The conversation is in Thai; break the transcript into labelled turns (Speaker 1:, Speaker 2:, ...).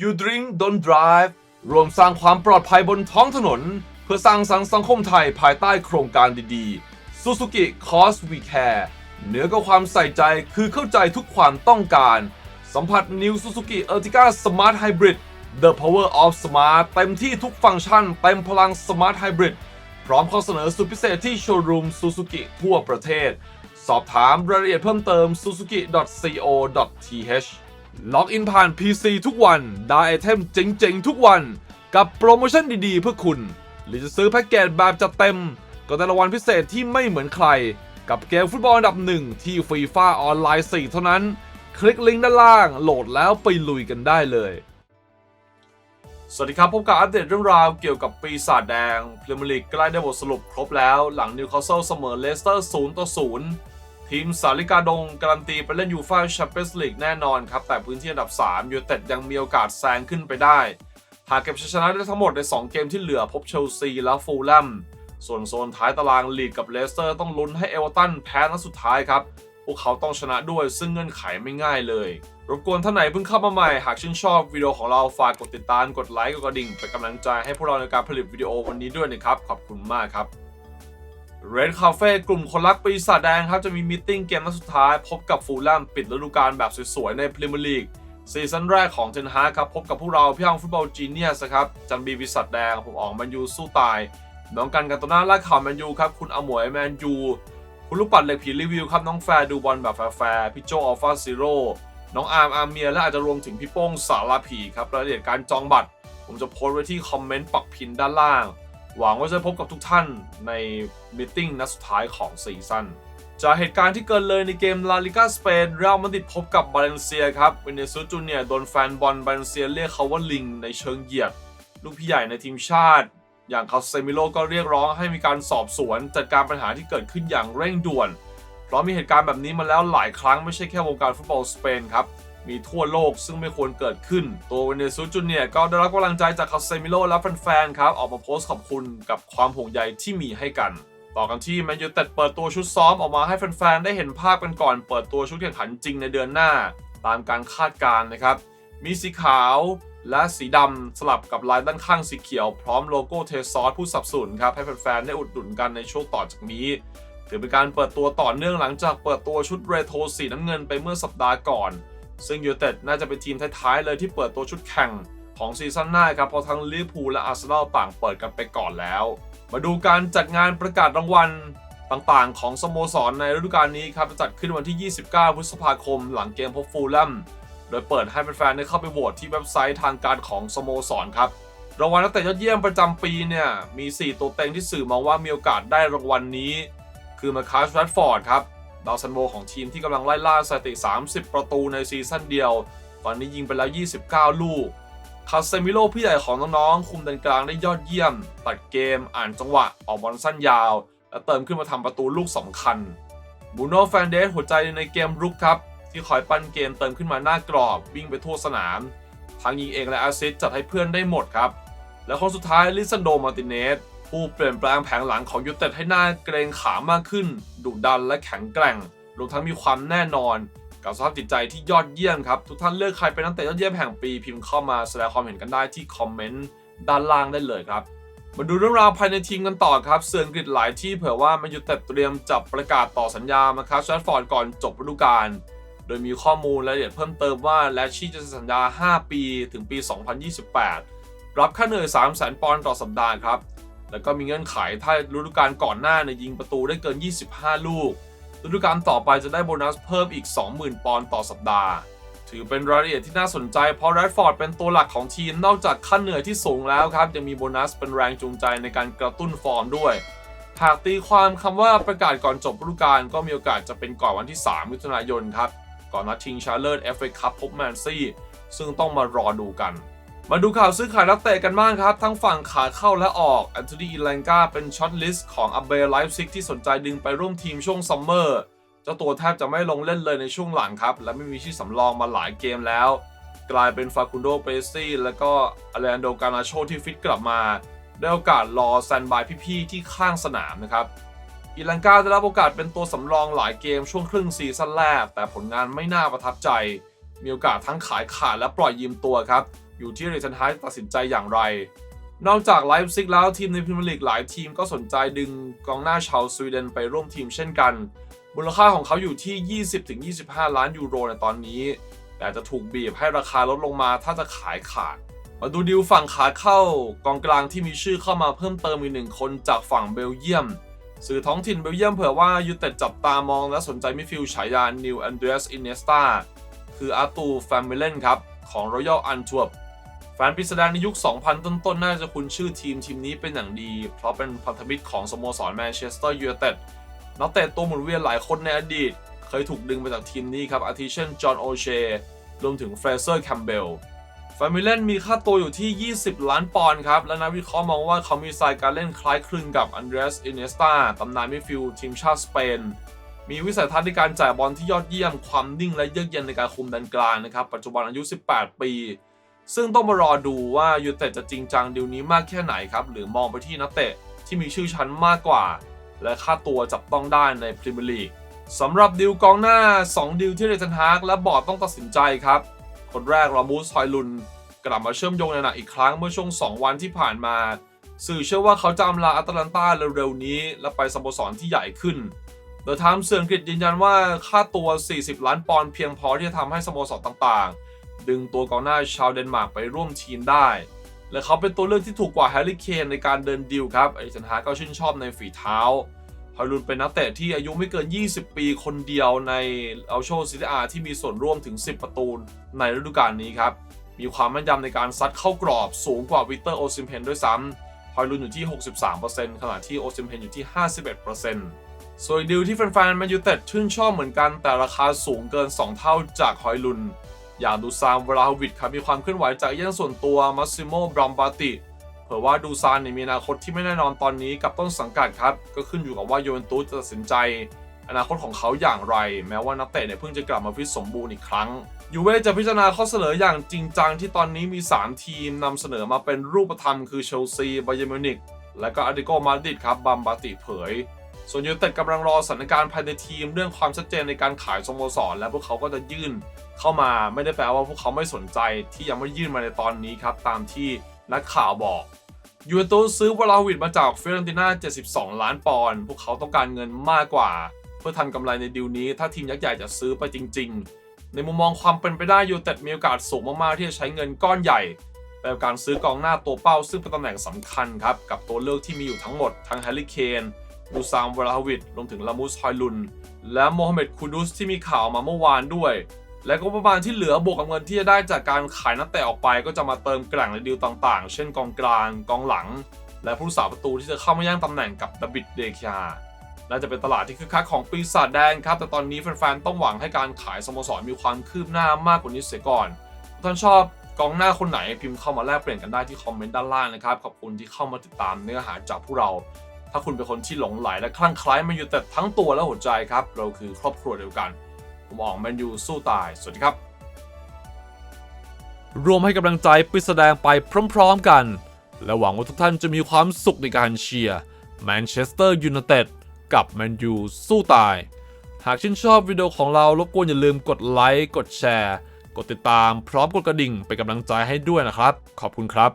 Speaker 1: You Drink Don't Drive รวมสร้างความปลอดภัยบนท้องถนน เพื่อสร้างสรรค์สังคมไทยภายใต้โครงการดีๆ Suzuki Cause We Care เหนือก็ความใส่ใจคือเข้าใจทุกความต้องการ สัมผัส New Suzuki Ertiga Smart Hybrid The Power of Smart เต็มที่ทุกฟังก์ชันเต็มพลัง Smart Hybrid พร้อมข้อเสนอสุดพิเศษที่โชว์รูม Suzuki ทั่วประเทศ สอบถามรายละเอียดเพิ่มเติม suzuki.co.th ล็อกอินผ่าน PC ทุกวัน ได้ไอเทมเจ๋งๆ ทุกวัน กับโปรโมชั่นดีๆ เพื่อคุณ หรือจะซื้อแพ็กเกจแบบจัดเต็ม ก็ได้รางวัลพิเศษที่ไม่เหมือนใคร กับเกมฟุตบอลอันดับหนึ่งที่ฟีฟ่าออนไลน์ 4 เท่านั้น คลิกลิงก์ด้านล่าง โหลดแล้วไปลุยกันได้เลย สวัสดีครับ พบกับอัปเดตเรื่องราวเกี่ยวกับปีศาจแดงพรีเมียร์ลีกใกล้ได้บทสรุปครบแล้ว หลังนิวคาสเซิลเสมอเลสเตอร์0ต่อ0 ทีมสาลิกาดงการันตีไปเล่นยูฟ่าแชมเปี้ยนส์ลีกแน่นอนครับ แต่พื้นที่อันดับ3ยูเต็ดยังมีโอกาสแซงขึ้นไปได้ หากเก็บชัยชนะได้ทั้งหมดใน 2 เกมที่เหลือพบเชลซีและฟูลแลมส่วนโซนท้ายตารางลีดกับเลสเตอร์ต้องลุ้นให้เอเวอร์ตันแพ้นัดสุดท้ายครับ พวกเขาต้องชนะด้วยซึ่งเงื่อนไขไม่ง่ายเลย รบกวนท่านไหนเพิ่งเข้ามาใหม่ หากชื่นชอบวิดีโอของเราฝากกดติดตามกดไลค์กดกระดิ่งเป็นกำลังใจให้พวกเราในการผลิตวิดีโอวันนี้ด้วยนะครับขอบคุณมากครับ Red Cafe กลุ่มคนรักปีศาจแดงครับ จะมีมิทติ้งเกมนัดสุดท้าย พบกับฟูลแลมปิดฤดูกาลแบบสวยๆ ในพรีเมียร์ลีกซีซั่นแรกของเทนฮาร์ครับ พบกับพวกเราพี่ห้องฟุตบอลจีเนียสครับจันบีปีศาจแดงผมออกแมนยูสู้ตาย น้องกันกันตัวหน้าล่าข่าวแมนยูครับ คุณอมวยแมนยูคุณลูกปัดเหล็กผีรีวิวครับ น้องแฟร์ดูบอลแบบแฟร์พี่โจอัลฟาซีโร่น้องอาร์มอาร์เมียและอาจจะรวมถึงพี่โป้งสาราผีครับรายละเอียดการจองบัตร ผมจะโพสต์ไว้ที่คอมเมนต์ปักพินด้านล่าง หวังว่าจะพบกับทุกท่านในมิทติ้งนัดสุดท้ายของซีซั่นจากเหตุการณ์ที่เกิดเลยในเกมลาลิกาสเปนเรอัลมาดริดพบกับบาเลนเซียครับเวเนซุจูเนียโดนแฟนบอลบาเลนเซียเรียกเขาว่าลิงในเชิงเหยียด ลูกพี่ใหญ่ในทีมชาติ อย่างคาเซมิโลก็เรียกร้องให้มีการสอบสวนจัดการปัญหาที่เกิดขึ้นอย่างเร่งด่วน เพราะมีเหตุการณ์แบบนี้มาแล้วหลายครั้งไม่ใช่แค่วงการฟุตบอลสเปนครับ มีทั่วโลกซึ่งไม่ควรเกิดขึ้น ตัวเวเนซุจูเนียก็ได้รับกำลังใจจากคาเซมิโลและแฟนๆครับ ออกมาโพสต์ขอบคุณกับความห่วงใยที่มีให้กัน ต่อกันที่แมนยูเต็ดเปิดตัวชุดซ้อมออกมาให้แฟนๆได้เห็นภาพกันก่อน เปิดตัวชุดแข่งขันจริงในเดือนหน้า ตามการคาดการณ์นะครับ มีสีขาวและสีดำสลับกับลายด้านข้างสีเขียว พร้อมโลโก้เทซอสผู้สับสนุนครับให้แฟนๆได้อุดหนุนกันในช่วงต่อจากนี้ถือเป็นการเปิดตัวต่อเนื่องหลังจากเปิดตัวชุดเรโทรสีน้ำเงินไปเมื่อสัปดาห์ก่อน ซึ่งยูเต็ดน่าจะเป็นทีมท้ายๆเลยที่เปิดตัวชุดแข่งของซีซั่นหน้าครับเพราะทั้งลิเวอร์พูลและอาร์เซนอลต่างเปิดกันไปก่อนแล้ว มาดูการจัดงานประกาศรางวัลต่างๆ ของสโมสรในฤดูกาลนี้ครับจัดขึ้นวันที่ 29 พฤษภาคม หลังเกมพบฟูลแลมโดยเปิดให้แฟนๆได้เข้าไปโหวตที่เว็บไซต์ทางการของสโมสรครับรางวัลนักเตะยอดเยี่ยมประจำปีเนี่ยมี 4 ตัวเต็งที่สื่อมองว่ามีโอกาสได้รางวัลนี้ คือมาคัสแรดฟอร์ดครับ ดาวซันโบของทีมที่กำลังไล่ล่าสถิติ 30 ประตูในซีซั่นเดียว ตอนนี้ยิงไปแล้ว 29 ลูก คาเซมิโลพี่ใหญ่ของน้องๆ คุมดันกลางได้ยอดเยี่ยม ตัดเกมอ่านจังหวะออกบอลสั้นยาว และเติมขึ้นมาทำประตูลูกสำคัญบูโน่แฟนเดสหัวใจในเกมรุกครับ ที่คอยปั้นเกมเติมขึ้นมาหน้ากรอบ วิ่งไปทั่วสนาม ทั้งยิงเองและอสซิสจัดให้เพื่อนได้หมดครับ และคนสุดท้ายลิซันโดมาร์ติเนส ผู้เปลี่ยนแปลงแผงหลังของยูเต็ดให้หน้าเกรงขามากขึ้น ดุดันและแข็งแกร่ง รวมทั้งมีความแน่นอน กับสภาพจิตใจที่ยอดเยี่ยมครับ ทุกท่านเลือกใครเป็นนักเตะยอดเยี่ยมแห่งปีพิมพ์เข้ามาแสดงความเห็นกันได้ที่คอมเมนต์ด้านล่างได้เลยครับ มาดูเรื่องราวภายในทีมกันต่อครับเสื่องกฤษหลายที่เผยว่าแมันยูเต็ดเตรียมจับประกาศต่อสัญญามาครับแชดฟอร์ดก่อนจบฤดูกาลโดยมีข้อมูลรายละเอียดเพิ่มเติมว่าแลชชี่จะสัญญา 5 ปีถึงปี 2028 รับค่าเหนื่อย 300,000 ปอนด์ต่อสัปดาห์ครับ แล้วก็มีเงื่อนไขถ้าฤดูกาลก่อนหน้าในยยิงประตูได้เกิน 25 ลูก ฤดูกาลต่อไปจะได้โบนัสเพิ่มอีก 20,000 ปอนด์ต่อสัปดาห์ ถือเป็นรายละเอียดที่น่าสนใจ เพราะแรดฟอร์ดเป็นตัวหลักของทีมนอกจากค่าเหนื่อยที่สูงแล้วครับยังมีโบนัสเป็นแรงจูงใจในการกระตุ้นฟอร์มด้วย หากตีความคำว่าประกาศก่อนจบฤดูกาลก็มีโอกาสจะเป็นก่อนวันที่ 3 มิถุนายนครับก่อนนัดชิงชาเลอร์เอฟเอคัพพบแมนซี่ซึ่งต้องมารอดูกัน มาดูข่าวซื้อขายนักเตะกันบ้างครับ ทั้งฝั่งขาเข้าและออกแอนโทนีอิลังกาเป็นช็อตลิสต์ของอับเบลไลฟ์ซิกที่สนใจดึงไปร่วมทีมช่วงซัมเมอร์เจ้าตัวแทบจะไม่ลงเล่นเลยในช่วงหลังครับ และไม่มีชื่อสำรองมาหลายเกมแล้ว กลายเป็นฟาคุนโดเปซี่แล้วก็อเลนโดกานาโชที่ฟิตกลับมา ได้โอกาสรอแซนบายพี่ๆที่ข้างสนามนะครับอิลังกาได้รับโอกาสเป็นตัวสำรองหลายเกมช่วงครึ่งซีซั่นแรกแต่ผลงานไม่น่าประทับใจ มีโอกาสทั้งขายขาดและปล่อยยืมตัวครับ อยู่ที่เรทันไฮตัดสินใจอย่างไร นอกจากไลฟ์ซิกแล้วทีมในพรีเมียร์ลีกหลายทีมก็สนใจดึงกองหน้าชาวสวีเดนไปร่วมทีมเช่นกัน มูลค่าของเขาอยู่ที่ 20-25 ล้านยูโรในตอนนี้ แต่จะถูกบีบให้ราคาลดลงมาถ้าจะขายขาด มาดูดิวฝั่งขาเข้ากองกลางที่มีชื่อเข้ามาเพิ่มเติมอีกหนึ่งคนจากฝั่งเบลเยียมสื่อท้องถิ่นเบลเยียมเผื่อว่ายูเต็ดจับตามองและสนใจมิฟิลฉายานิวแอนเดรสอินเนสตาคืออาตูแฟมิเลนครับ ของรอยัลอันทวบ แฟนปีศาจในยุค 2000 ต้นๆน่าจะคุ้นชื่อทีมทีมนี้เป็นอย่างดี เพราะเป็นพันธมิตรของสโมสรแมนเชสเตอร์ยูไนเต็ดนักเตะตัวหมุนเวียนหลายคนในอดีต เคยถูกดึงมาจากทีมนี้ครับอาทิเช่นจอห์นโอเชรวมถึงเฟรเซอร์แคมเบลแฟมิเลนมีค่าตัวอยู่ที่ 20 ล้านปอนด์ครับ และนักวิเคราะห์มองว่าเขามีสไตล์การเล่นคล้ายคลึงกับอันเดรสอินเนสตาตำนานมิดฟิลด์ทีมชาติสเปน มีวิสัยทัศน์ในการจ่ายบอลที่ยอดเยี่ยมความนิ่งและเยือกเย็นในการคุมดันกลางนะครับ ปัจจุบันอายุ 18 ปี ซึ่งต้องมารอดูว่ายูเต็ดจะจริงจังดีลนี้มากแค่ไหนครับ หรือมองไปที่นักเตะที่มีชื่อชั้นมากกว่า และค่าตัวจับต้องได้ในพรีเมียร์ลีกสำหรับดีลกองหน้า 2ดีลที่เรทันฮากและบอร์ดต้องตัดสินใจครับ คนแรกรามูสฮอยลุน กลับมาเชื่อมโยงในหนักอีกครั้งเมื่อช่วง 2 วันที่ผ่านมา สื่อเชื่อว่าเขาจะอำลาอัตแลนตาเร็วๆนี้ และไปสโมสรที่ใหญ่ขึ้นโดยทามเสื่ออังกฤษยืนยันว่าค่าตัว 40 ล้านปอนด์เพียงพอที่จะทำให้สโมสรต่างๆ ดึงตัวกองหน้าชาวเดนมาร์กไปร่วมทีมได้ และเขาเป็นตัวเลือกที่ถูกกว่าแฮร์รี่เคนในการเดินดีลครับไอซันฮาก็ชื่นชอบในฝีเท้าฮอยลุนเป็นนักเตะที่อายุไม่เกิน 20 ปีคนเดียวในเอาโชซิตอาที่มีส่วนร่วมถึง 10 ประตูในฤดูกาลนี้ครับ มีความแม่นยำในการซัดเข้ากรอบสูงกว่าวิเตอร์โอซิมเพนด้วยซ้ำฮอยลุนอยู่ที่ 63%ขณะที่โอซิมเพนอยู่ที่ 51%ส่วนดีลที่แฟนๆแมนยูเต็ดชื่นชอบเหมือนกันแต่ราคาสูงเกิน 2 เท่าจากฮอยลุน อย่างดูซานวราฮวิดครับมีความเคลื่อนไหวจากเย่นส่วนตัวมัสซิโมบรัมบาติเผยว่าดูซานเนี่ยมีอนาคตที่ไม่แน่นอนตอนนี้กับต้นสังกัดครับ ก็ขึ้นอยู่กับว่าโยเวนตุสจะตัดสินใจ อนาคตของเขาอย่างไร แม้ว่านักเตะเนี่ยเพิ่งจะกลับมาฟิตสมบูรณ์อีกครั้งยูเว่จะพิจารณาข้อเสนออย่างจริงจังที่ตอนนี้มี 3 ทีมนำเสนอมาเป็นรูปธรรมคือเชลซีบาเยร์มิวนิกและก็อาร์ติโกมาดริดครับบัมบาติเผย ส่วนยูเต็ดกำลังรอสถานการณ์ภายในทีมเรื่องความชัดเจนในการขายสโมสร และพวกเขาก็จะยื่นเข้ามาไม่ได้แปลว่าพวกเขาไม่สนใจที่ยังไม่ยื่นมาในตอนนี้ครับ ตามที่นักข่าวบอกยูเวนตุสซื้อวลาวิดมาจากฟิออเรนติน่า 72 ล้านปอนด์พวกเขาต้องการเงินมากกว่า เพื่อทำกำไรในดีลนี้ ถ้าทีมยักษ์ใหญ่จะซื้อไปจริง ๆ ในมุมมองความเป็นไปได้ยูเต็ดมีโอกาสสูงมากๆที่จะใช้เงินก้อนใหญ่แต่การซื้อกองหน้าตัวเป้าซึ่งเป็นตำแหน่งสำคัญครับกับตัวเลือกที่มีอยู่ทั้งหมดทั้งแฮร์รี่เคน ดูซามวราฮวิดรวมถึงลามูสฮอยลุน และโมฮัมเหม็ดคูดุสที่มีข่าวมาเมื่อวานด้วย และก็ประมาณที่เหลือบวกกับเงินที่จะได้จากการขายนักเตะออกไป ก็จะมาเติมแกล่งในดีลต่างๆ เช่นกองกลางกองหลัง และผู้รักษาประตูที่จะเข้ามาย่างตำแหน่งกับดาบิดเดคยาน่าจะเป็นตลาดที่คึกคักของปีศาจแดงครับ แต่ตอนนี้แฟนๆ ต้องหวังให้การขายสโมสรมีความคืบหน้ามากกว่านี้เสียก่อน ท่านชอบกองหน้าคนไหนพิมพ์เข้ามาแลกเปลี่ยนกันได้ที่คอมเมนต์ด้านล่างนะครับ ขอบคุณที่เข้ามาติดตามเนื้อหาจากพวกเรา ถ้าคุณเป็นคนที่หลงไหลและคลั่งไคล้แมนยูแต่ทั้งตัวและหัวใจครับ เราคือครอบครัวเดียวกัน ผมออกแมนยูสู้ตาย สวัสดีครับ รวมให้กำลังใจปิดแสดงไปพร้อมๆกัน และหวังว่าทุกท่านจะมีความสุขในการเชียร์แมนเชสเตอร์ยูไนเต็ดกับแมนยูสู้ตาย หากชื่นชอบวิดีโอของเรารบกวนอย่าลืมกดไลค์กดแชร์ กดติดตามพร้อมกดกระดิ่งเป็นกำลังใจให้ด้วยนะครับ ขอบคุณครับ